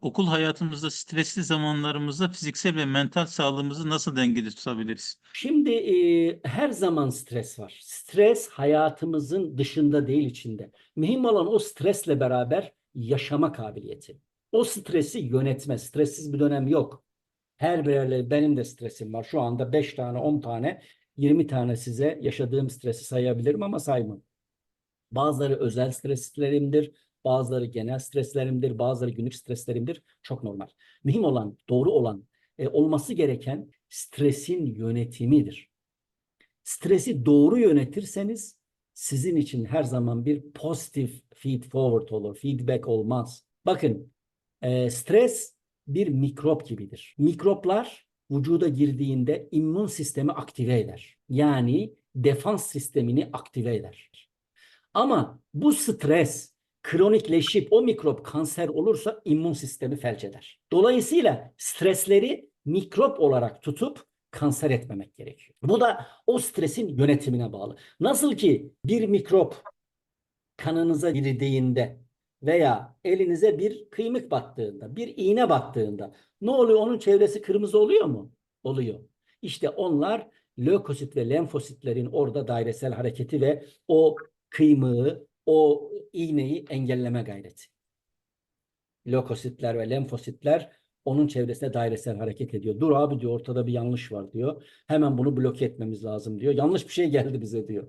okul hayatımızda stresli zamanlarımızda fiziksel ve mental sağlığımızı nasıl dengede tutabiliriz? Şimdi e, her zaman stres var. Stres hayatımızın dışında değil içinde. Mühim olan o stresle beraber yaşama kabiliyeti. O stresi yönetme. Stressiz bir dönem yok. Her birerleri benim de stresim var. Şu anda 5 tane, 10 tane, 20 tane size yaşadığım stresi sayabilirim ama saymam. Bazıları özel streslerimdir, bazıları genel streslerimdir, bazıları günlük streslerimdir. Çok normal. Mühim olan, doğru olan, e, olması gereken stresin yönetimidir. Stresi doğru yönetirseniz sizin için her zaman bir pozitif feed forward olur, feedback olmaz. Bakın, e, stres bir mikrop gibidir. Mikroplar vücuda girdiğinde immün sistemi aktive eder. Yani defans sistemini aktive eder. Ama bu stres kronikleşip o mikrop kanser olursa immün sistemi felç eder. Dolayısıyla stresleri mikrop olarak tutup kanser etmemek gerekiyor. Bu da o stresin yönetimine bağlı. Nasıl ki bir mikrop kanınıza girdiğinde veya elinize bir kıymık battığında, bir iğne battığında ne oluyor? Onun çevresi kırmızı oluyor mu? Oluyor. İşte onlar lökosit ve lenfositlerin orada dairesel hareketi ve o kıymığı, o iğneyi engelleme gayreti. Lökositler ve lenfositler onun çevresinde dairesel hareket ediyor. Dur abi diyor ortada bir yanlış var diyor. Hemen bunu bloke etmemiz lazım diyor. Yanlış bir şey geldi bize diyor.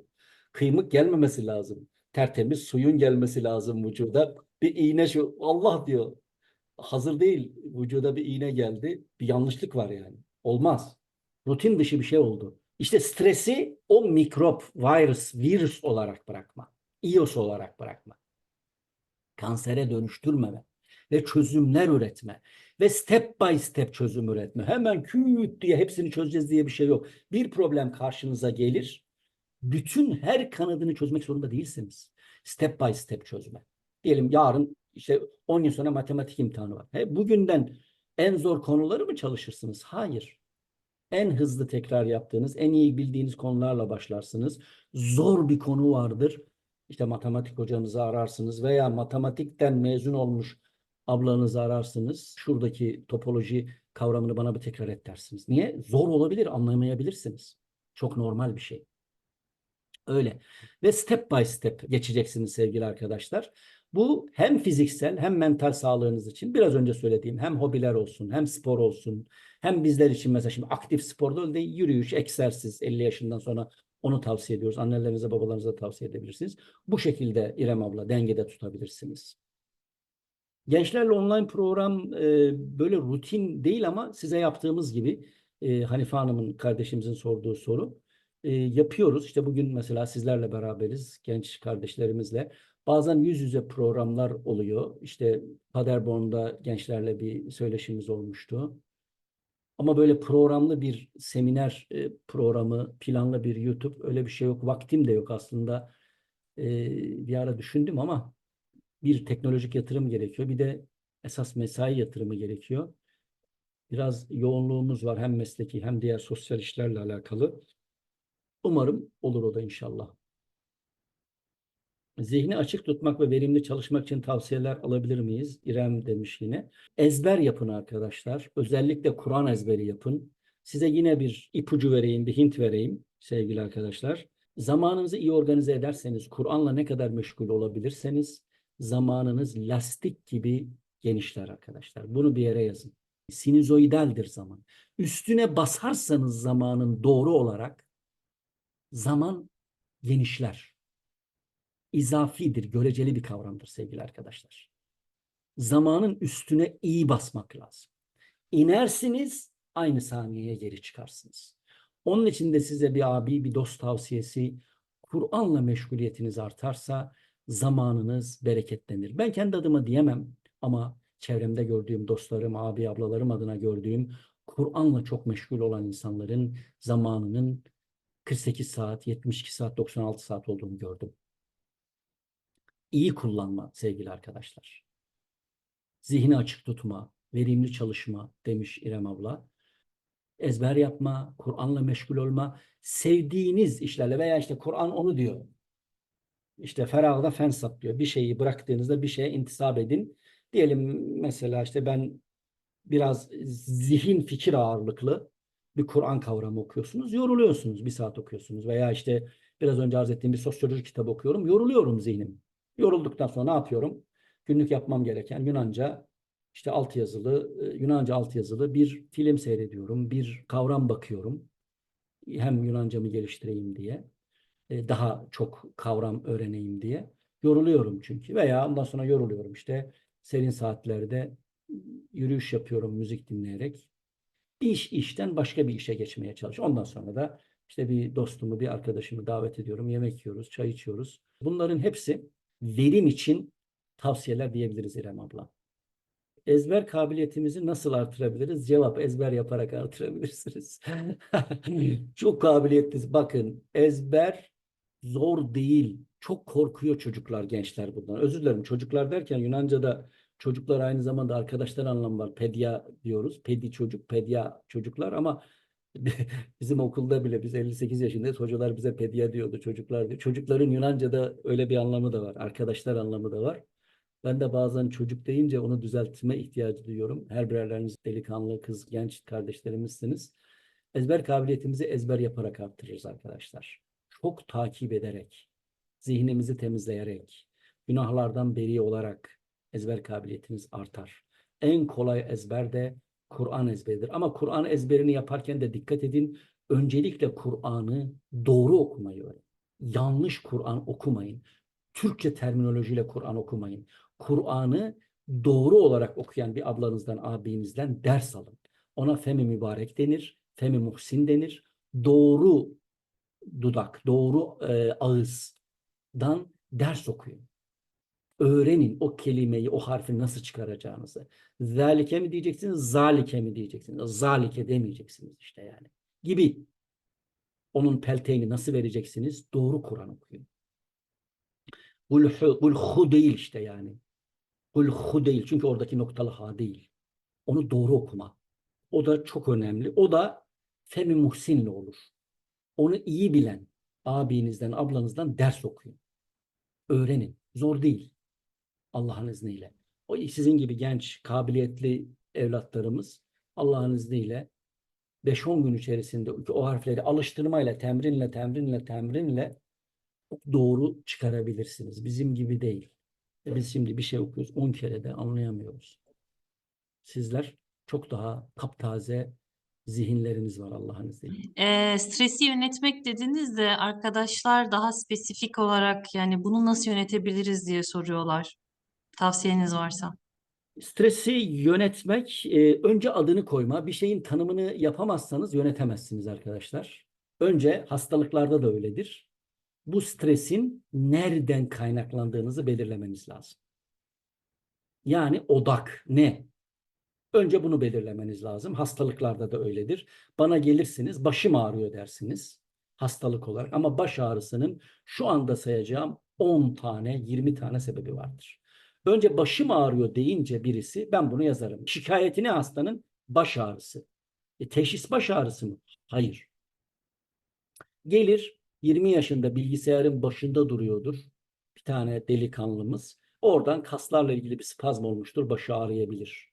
Kıymık gelmemesi lazım. Tertemiz suyun gelmesi lazım vücuda. Bir iğne şu Allah diyor. Hazır değil. Vücuda bir iğne geldi. Bir yanlışlık var yani. Olmaz. Rutin dışı bir şey oldu. İşte stresi o mikrop, virüs, virüs olarak bırakma. İyos olarak bırakma. Kansere dönüştürmeme ve çözümler üretme ve step by step çözüm üretme. Hemen küt diye hepsini çözeceğiz diye bir şey yok. Bir problem karşınıza gelir. Bütün her kanadını çözmek zorunda değilsiniz. Step by step çözme. Diyelim yarın işte 10 yıl sonra matematik imtihanı var. He, bugünden en zor konuları mı çalışırsınız? Hayır. En hızlı tekrar yaptığınız, en iyi bildiğiniz konularla başlarsınız. Zor bir konu vardır. İşte matematik hocanızı ararsınız veya matematikten mezun olmuş ablanızı ararsınız. Şuradaki topoloji kavramını bana bir tekrar et dersiniz. Niye? Zor olabilir, anlamayabilirsiniz. Çok normal bir şey. Öyle. Ve step by step geçeceksiniz sevgili arkadaşlar. Bu hem fiziksel hem mental sağlığınız için biraz önce söylediğim hem hobiler olsun hem spor olsun hem bizler için mesela şimdi aktif sporda değil yürüyüş, egzersiz 50 yaşından sonra onu tavsiye ediyoruz. Annelerinize babalarınıza tavsiye edebilirsiniz. Bu şekilde İrem abla dengede tutabilirsiniz. Gençlerle online program e, böyle rutin değil ama size yaptığımız gibi e, Hanife Hanım'ın kardeşimizin sorduğu soru e, yapıyoruz. İşte bugün mesela sizlerle beraberiz genç kardeşlerimizle. Bazen yüz yüze programlar oluyor. İşte Paderborn'da gençlerle bir söyleşimiz olmuştu. Ama böyle programlı bir seminer e, programı, planlı bir YouTube öyle bir şey yok. Vaktim de yok aslında. E, bir ara düşündüm ama bir teknolojik yatırım gerekiyor. Bir de esas mesai yatırımı gerekiyor. Biraz yoğunluğumuz var hem mesleki hem diğer sosyal işlerle alakalı. Umarım olur o da inşallah. Zihni açık tutmak ve verimli çalışmak için tavsiyeler alabilir miyiz? İrem demiş yine. Ezber yapın arkadaşlar. Özellikle Kur'an ezberi yapın. Size yine bir ipucu vereyim, bir hint vereyim sevgili arkadaşlar. Zamanınızı iyi organize ederseniz, Kur'an'la ne kadar meşgul olabilirseniz zamanınız lastik gibi genişler arkadaşlar. Bunu bir yere yazın. Sinüzoidaldir zaman. Üstüne basarsanız zamanın doğru olarak zaman genişler. İzafidir, göreceli bir kavramdır sevgili arkadaşlar. Zamanın üstüne iyi basmak lazım. İnersiniz, aynı saniyeye geri çıkarsınız. Onun için de size bir abi, bir dost tavsiyesi, Kur'an'la meşguliyetiniz artarsa zamanınız bereketlenir. Ben kendi adıma diyemem ama çevremde gördüğüm dostlarım, abi, ablalarım adına gördüğüm Kur'an'la çok meşgul olan insanların zamanının 48 saat, 72 saat, 96 saat olduğunu gördüm. İyi kullanma sevgili arkadaşlar. Zihni açık tutma, verimli çalışma demiş İrem abla. Ezber yapma, Kur'an'la meşgul olma, sevdiğiniz işlerle veya işte Kur'an onu diyor. İşte feragda fensat diyor. Bir şeyi bıraktığınızda bir şeye intisap edin. Diyelim mesela işte ben biraz zihin fikir ağırlıklı bir Kur'an kavramı okuyorsunuz. Yoruluyorsunuz. Bir saat okuyorsunuz. Veya işte biraz önce arz ettiğim bir sosyoloji kitabı okuyorum. Yoruluyorum zihnim. Yorulduktan sonra ne yapıyorum? Günlük yapmam gereken Yunanca işte altyazılı, e, Yunanca altyazılı bir film seyrediyorum. Bir kavram bakıyorum. Hem Yunancamı geliştireyim diye. e, Daha çok kavram öğreneyim diye. Yoruluyorum çünkü. Veya ondan sonra yoruluyorum işte. Serin saatlerde yürüyüş yapıyorum müzik dinleyerek. İş işten başka bir işe geçmeye çalışıyorum. Ondan sonra da işte bir dostumu, bir arkadaşımı davet ediyorum. Yemek yiyoruz, çay içiyoruz. Bunların hepsi verim için tavsiyeler diyebiliriz İrem abla. Ezber kabiliyetimizi nasıl artırabiliriz? Cevap ezber yaparak artırabilirsiniz. Çok kabiliyetli. Bakın ezber zor değil. Çok korkuyor çocuklar, gençler bundan. Özür dilerim çocuklar derken Yunanca'da çocuklar aynı zamanda arkadaşlar anlamı var. Pedya diyoruz. Pedi çocuk, pedya çocuklar ama bizim okulda bile biz 58 yaşındayız. Hocalar bize pedya diyordu çocuklar diyor. Çocukların Yunanca'da öyle bir anlamı da var. Arkadaşlar anlamı da var. Ben de bazen çocuk deyince onu düzeltme ihtiyacı duyuyorum. Her birerleriniz delikanlı, kız, genç kardeşlerimizsiniz. Ezber kabiliyetimizi ezber yaparak arttırırız arkadaşlar. Çok takip ederek, zihnimizi temizleyerek, günahlardan beri olarak ezber kabiliyetiniz artar. En kolay ezber de Kur'an ezberidir. Ama Kur'an ezberini yaparken de dikkat edin. Öncelikle Kur'an'ı doğru okumayı öğrenin. Yanlış Kur'an okumayın. Türkçe terminolojiyle Kur'an okumayın. Kur'an'ı doğru olarak okuyan bir ablanızdan, abinizden ders alın. Ona femi mübarek denir, femi muhsin denir. Doğru dudak, doğru e, ağızdan ders okuyun. Öğrenin o kelimeyi, o harfi nasıl çıkaracağınızı. Zalike mi diyeceksiniz, zalike mi diyeceksiniz? Zalike demeyeceksiniz işte yani. Gibi. Onun pelteğini nasıl vereceksiniz? Doğru Kur'an okuyun. Kul, hu, kul hu değil işte yani. Kul hu değil. Çünkü oradaki noktalı ha değil. Onu doğru okuma. O da çok önemli. O da femi muhsinle olur. Onu iyi bilen abinizden, ablanızdan ders okuyun. Öğrenin. Zor değil. Allah'ın izniyle. O sizin gibi genç, kabiliyetli evlatlarımız Allah'ın izniyle 5-10 gün içerisinde o harfleri alıştırmayla, temrinle, temrinle, temrinle doğru çıkarabilirsiniz. Bizim gibi değil. E Biz şimdi bir şey okuyoruz 10 kere de anlayamıyoruz. Sizler çok daha taptaze zihinleriniz var Allah'ın izniyle. Ee, stresi yönetmek dediniz de arkadaşlar daha spesifik olarak yani bunu nasıl yönetebiliriz diye soruyorlar. Tavsiyeniz varsa. Stresi yönetmek, e, önce adını koyma. Bir şeyin tanımını yapamazsanız yönetemezsiniz arkadaşlar. Önce hastalıklarda da öyledir. Bu stresin nereden kaynaklandığınızı belirlemeniz lazım. Yani odak ne? Önce bunu belirlemeniz lazım. Hastalıklarda da öyledir. Bana gelirsiniz, başım ağrıyor dersiniz hastalık olarak. Ama baş ağrısının şu anda sayacağım 10 tane, 20 tane sebebi vardır. Önce başım ağrıyor deyince birisi ben bunu yazarım. Şikayeti ne hastanın? Baş ağrısı. E, teşhis baş ağrısı mı? Hayır. Gelir 20 yaşında bilgisayarın başında duruyordur. Bir tane delikanlımız. Oradan kaslarla ilgili bir spazm olmuştur. Başı ağrıyabilir.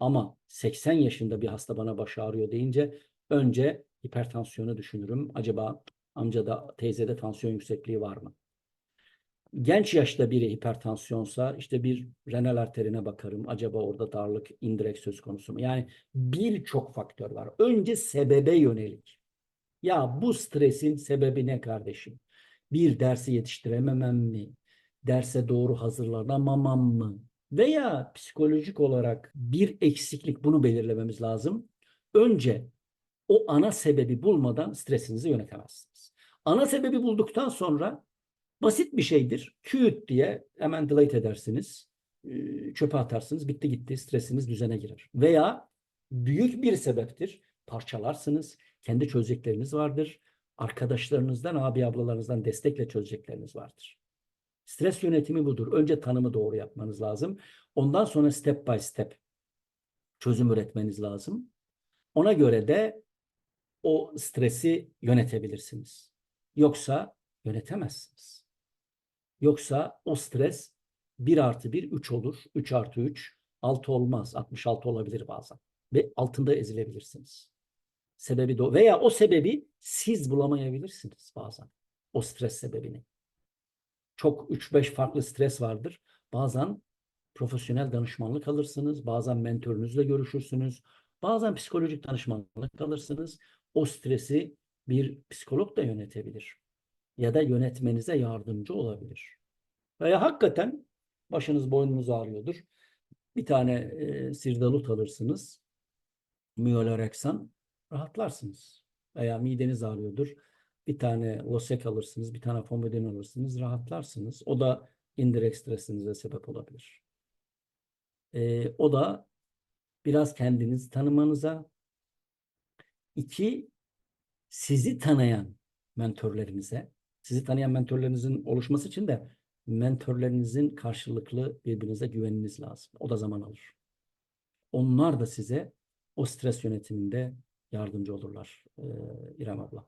Ama 80 yaşında bir hasta bana baş ağrıyor deyince önce hipertansiyonu düşünürüm. Acaba amcada, teyzede tansiyon yüksekliği var mı? Genç yaşta biri hipertansiyonsa işte bir renal arterine bakarım. Acaba orada darlık indirekt söz konusu mu? Yani birçok faktör var. Önce sebebe yönelik. Ya bu stresin sebebi ne kardeşim? Bir dersi yetiştirememem mi? Derse doğru hazırlanamamam mı? Veya psikolojik olarak bir eksiklik bunu belirlememiz lazım. Önce o ana sebebi bulmadan stresinizi yönetemezsiniz. Ana sebebi bulduktan sonra basit bir şeydir. Küt diye hemen delete edersiniz. Ee, Çöpe atarsınız. Bitti gitti. Stresiniz düzene girer. Veya büyük bir sebeptir. Parçalarsınız. Kendi çözecekleriniz vardır. Arkadaşlarınızdan, abi ablalarınızdan destekle çözecekleriniz vardır. Stres yönetimi budur. Önce tanımı doğru yapmanız lazım. Ondan sonra step by step çözüm üretmeniz lazım. Ona göre de o stresi yönetebilirsiniz. Yoksa yönetemezsiniz. Yoksa o stres 1 artı 1 3 olur. 3 artı 3 6 olmaz. 66 olabilir bazen. Ve altında ezilebilirsiniz. Sebebi de. Veya o sebebi siz bulamayabilirsiniz bazen. O stres sebebini. Çok 3-5 farklı stres vardır. Bazen profesyonel danışmanlık alırsınız. Bazen mentörünüzle görüşürsünüz. Bazen psikolojik danışmanlık alırsınız. O stresi bir psikolog da yönetebilir. Ya da yönetmenize yardımcı olabilir. Veya hakikaten başınız boynunuz ağrıyordur. Bir tane e, sirdalut alırsınız. Miyolorexan rahatlarsınız. Veya mideniz ağrıyordur. Bir tane Losec alırsınız, bir tane Fomedin alırsınız, rahatlarsınız. O da indirekt stresinize sebep olabilir. E, o da biraz kendinizi tanımanıza, iki, sizi tanıyan mentörlerinize, sizi tanıyan mentörlerinizin oluşması için de mentörlerinizin karşılıklı birbirinize güveniniz lazım. O da zaman alır. Onlar da size o stres yönetiminde yardımcı olurlar ee, İrem abla.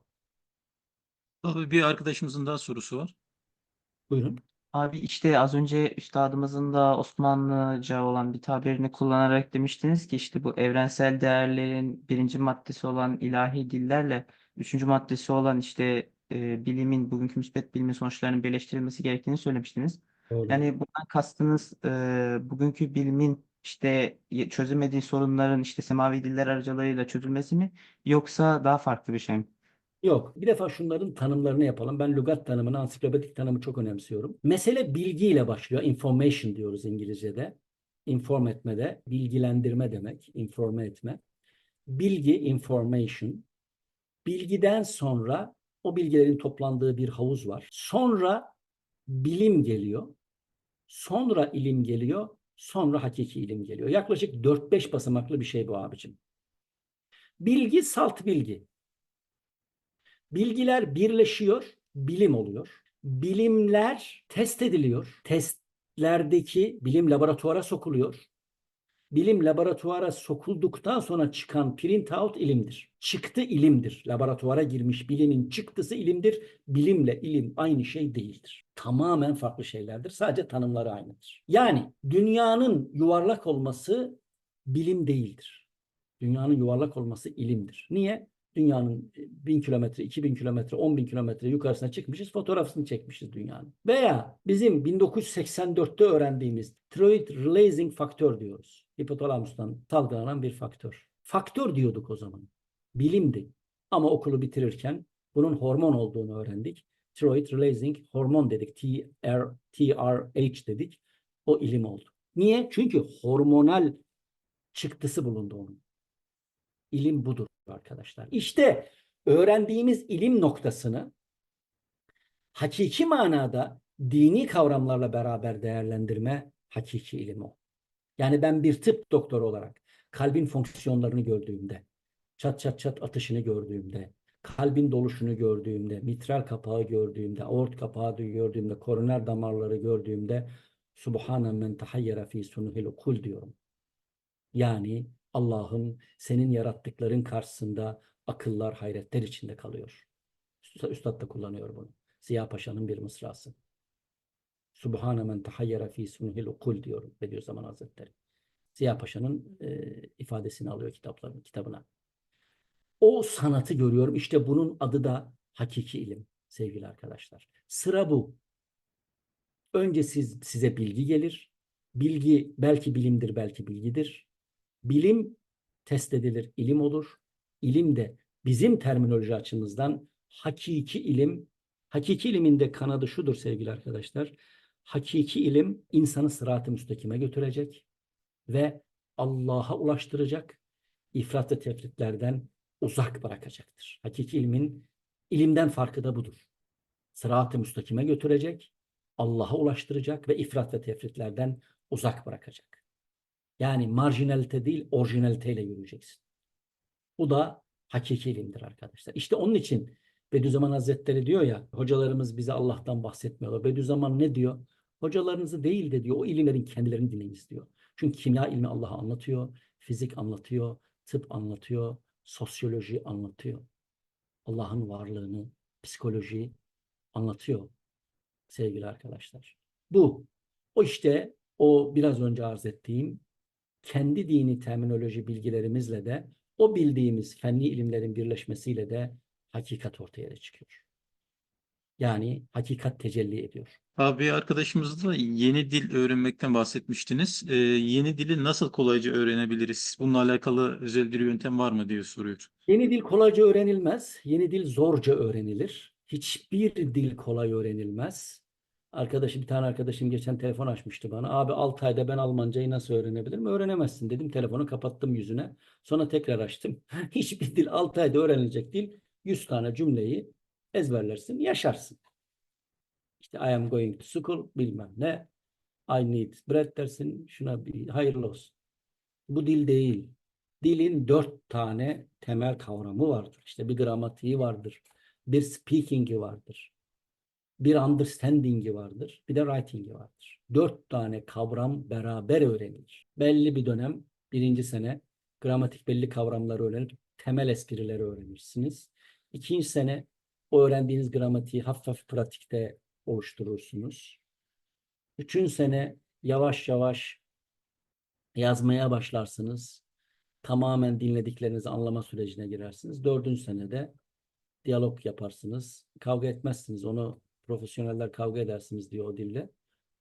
Tabii bir arkadaşımızın daha sorusu var. Buyurun. Abi işte az önce üstadımızın da Osmanlıca olan bir tabirini kullanarak demiştiniz ki işte bu evrensel değerlerin birinci maddesi olan ilahi dillerle üçüncü maddesi olan işte e, bilimin, bugünkü müspet bilimin sonuçlarının birleştirilmesi gerektiğini söylemiştiniz. Doğru. Yani bundan kastınız e, bugünkü bilimin işte çözemediği sorunların işte semavi diller aracılığıyla çözülmesi mi yoksa daha farklı bir şey mi? Yok. Bir defa şunların tanımlarını yapalım. Ben lügat tanımını, ansiklopedik tanımı çok önemsiyorum. Mesele bilgiyle başlıyor. Information diyoruz İngilizce'de. Inform etmede, bilgilendirme demek, informe etme. Bilgi, information. Bilgiden sonra o bilgilerin toplandığı bir havuz var. Sonra bilim geliyor. Sonra ilim geliyor. Sonra hakiki ilim geliyor. Yaklaşık 4-5 basamaklı bir şey bu abicim. Bilgi salt bilgi. Bilgiler birleşiyor, bilim oluyor. Bilimler test ediliyor. Testlerdeki bilim laboratuvara sokuluyor. Bilim laboratuvara sokulduktan sonra çıkan printout ilimdir. Çıktı ilimdir. Laboratuvara girmiş bilimin çıktısı ilimdir. Bilimle ilim aynı şey değildir. Tamamen farklı şeylerdir. Sadece tanımları aynıdır. Yani dünyanın yuvarlak olması bilim değildir. Dünyanın yuvarlak olması ilimdir. Niye? Dünyanın e, 1000 kilometre, 2000 kilometre, 10 bin kilometre yukarısına çıkmışız, fotoğrafını çekmişiz dünyanın. Veya bizim 1984'te öğrendiğimiz thyroid releasing faktör diyoruz. Hipotalamustan salgılanan bir faktör. Faktör diyorduk o zaman. Bilimdi. Ama okulu bitirirken bunun hormon olduğunu öğrendik. Thyroid releasing hormon dedik. TR, TRH dedik. O ilim oldu. Niye? Çünkü hormonal çıktısı bulundu onun. İlim budur arkadaşlar. İşte öğrendiğimiz ilim noktasını hakiki manada dini kavramlarla beraber değerlendirme hakiki ilim o. Yani ben bir tıp doktoru olarak kalbin fonksiyonlarını gördüğümde, çat çat çat atışını gördüğümde, kalbin doluşunu gördüğümde, mitral kapağı gördüğümde, aort kapağı gördüğümde, koroner damarları gördüğümde Subhane men tahayyara fi sunuhil ukul diyorum. Yani Allah'ın senin yarattıkların karşısında akıllar hayretler içinde kalıyor. Üstad da kullanıyor bunu. Ziya Paşa'nın bir mısrası. Subhane men tahayyara fi sunuhil ukul diyor Bediüzzaman Hazretleri. Ziya Paşa'nın e, ifadesini alıyor kitaplarının kitabına. O sanatı görüyorum. İşte bunun adı da hakiki ilim sevgili arkadaşlar. Sıra bu. Önce siz, size bilgi gelir. Bilgi belki bilimdir, belki bilgidir. Bilim test edilir, ilim olur. İlim de bizim terminoloji açımızdan hakiki ilim, hakiki ilimin de kanadı şudur sevgili arkadaşlar. Hakiki ilim insanı sırat-ı müstakime götürecek ve Allah'a ulaştıracak, ifrat ve tefritlerden uzak bırakacaktır. Hakiki ilmin ilimden farkı da budur. Sırat-ı müstakime götürecek, Allah'a ulaştıracak ve ifrat ve tefritlerden uzak bırakacak. Yani marjinalite değil, orijinaliteyle yürüyeceksin. Bu da hakiki ilimdir arkadaşlar. İşte onun için Bediüzzaman Hazretleri diyor ya, hocalarımız bize Allah'tan bahsetmiyorlar. Bediüzzaman ne diyor? Hocalarınızı değil de diyor, o ilimlerin kendilerini dinleyiniz diyor. Çünkü kimya ilmi Allah'ı anlatıyor, fizik anlatıyor, tıp anlatıyor, sosyoloji anlatıyor. Allah'ın varlığını, psikoloji anlatıyor sevgili arkadaşlar. Bu O işte o biraz önce arz ettiğim kendi dini terminoloji bilgilerimizle de o bildiğimiz fenli ilimlerin birleşmesiyle de hakikat ortaya çıkıyor. Yani hakikat tecelli ediyor. Abi arkadaşımız da yeni dil öğrenmekten bahsetmiştiniz. Ee, yeni dili nasıl kolayca öğrenebiliriz? Bununla alakalı özel bir yöntem var mı diye soruyor. Yeni dil kolayca öğrenilmez. Yeni dil zorca öğrenilir. Hiçbir dil kolay öğrenilmez. Arkadaşım bir tane arkadaşım geçen telefon açmıştı bana. Abi 6 ayda ben Almancayı nasıl öğrenebilirim? Öğrenemezsin dedim. Telefonu kapattım yüzüne. Sonra tekrar açtım. Hiçbir dil 6 ayda öğrenilecek dil. 100 tane cümleyi ezberlersin, yaşarsın. İşte I am going to school bilmem ne. I need bread dersin. Şuna bir hayırlı olsun. Bu dil değil. Dilin dört tane temel kavramı vardır. İşte bir gramatiği vardır. Bir speaking'i vardır. Bir understanding'i vardır. Bir de writing'i vardır. Dört tane kavram beraber öğrenilir. Belli bir dönem, birinci sene gramatik belli kavramları öğrenip temel esprileri öğrenirsiniz. İkinci sene o öğrendiğiniz gramatiği hafif hafif pratikte oluşturursunuz. Üçüncü sene yavaş yavaş yazmaya başlarsınız tamamen dinlediklerinizi anlama sürecine girersiniz. Dördüncü senede diyalog yaparsınız. Kavga etmezsiniz. Onu profesyoneller kavga edersiniz diyor o dille.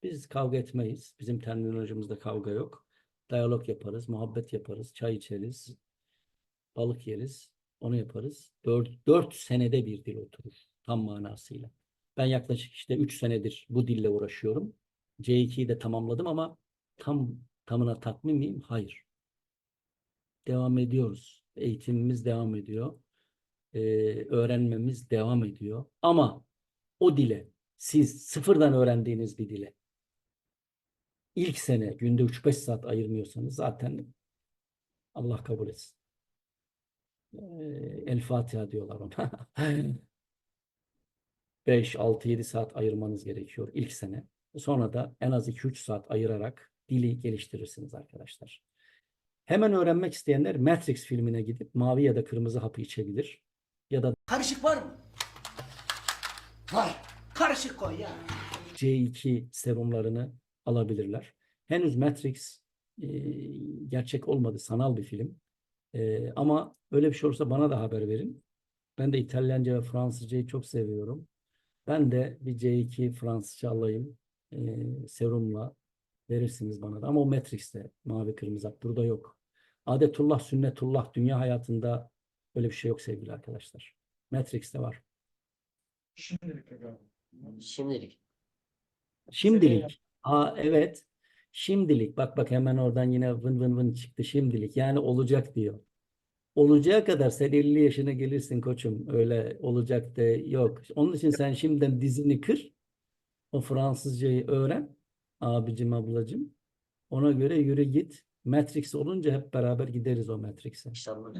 Biz kavga etmeyiz. Bizim terminolojimizde kavga yok. Diyalog yaparız, muhabbet yaparız, çay içeriz, balık yeriz. Onu yaparız. Dört, dört senede bir dil oturur tam manasıyla. Ben yaklaşık işte üç senedir bu dille uğraşıyorum. C2'yi de tamamladım ama tam tamına tatmin miyim? Hayır devam ediyoruz. Eğitimimiz devam ediyor. Ee, öğrenmemiz devam ediyor. Ama o dile siz sıfırdan öğrendiğiniz bir dile ilk sene günde 3-5 saat ayırmıyorsanız zaten Allah kabul etsin. El Fatiha diyorlar ona. 5, 6, 7 saat ayırmanız gerekiyor ilk sene. Sonra da en az 2-3 saat ayırarak dili geliştirirsiniz arkadaşlar. Hemen öğrenmek isteyenler Matrix filmine gidip mavi ya da kırmızı hapı içebilir. Ya da Karışık var mı? Var. Karışık koy ya. C2 serumlarını alabilirler. Henüz Matrix e, gerçek olmadı, sanal bir film. E, ama öyle bir şey olursa bana da haber verin. Ben de İtalyanca ve Fransızcayı çok seviyorum. Ben de bir C2 Fransızca alayım. E, serumla verirsiniz bana da. Ama o Matrix'te mavi kırmızı hap. Burada yok. Adetullah, sünnetullah dünya hayatında öyle bir şey yok sevgili arkadaşlar. Matrix'te var. Şimdilik. Şimdilik. Aa, evet. Şimdilik. Bak bak hemen oradan yine vın vın vın çıktı şimdilik. Yani olacak diyor. Olacağı kadar sen 50 yaşına gelirsin koçum. Öyle olacak da yok. Onun için sen şimdiden dizini kır. O Fransızcayı öğren. Abicim ablacım. Ona göre yürü git. Matrix olunca hep beraber gideriz o Matrix'e. İnşallah.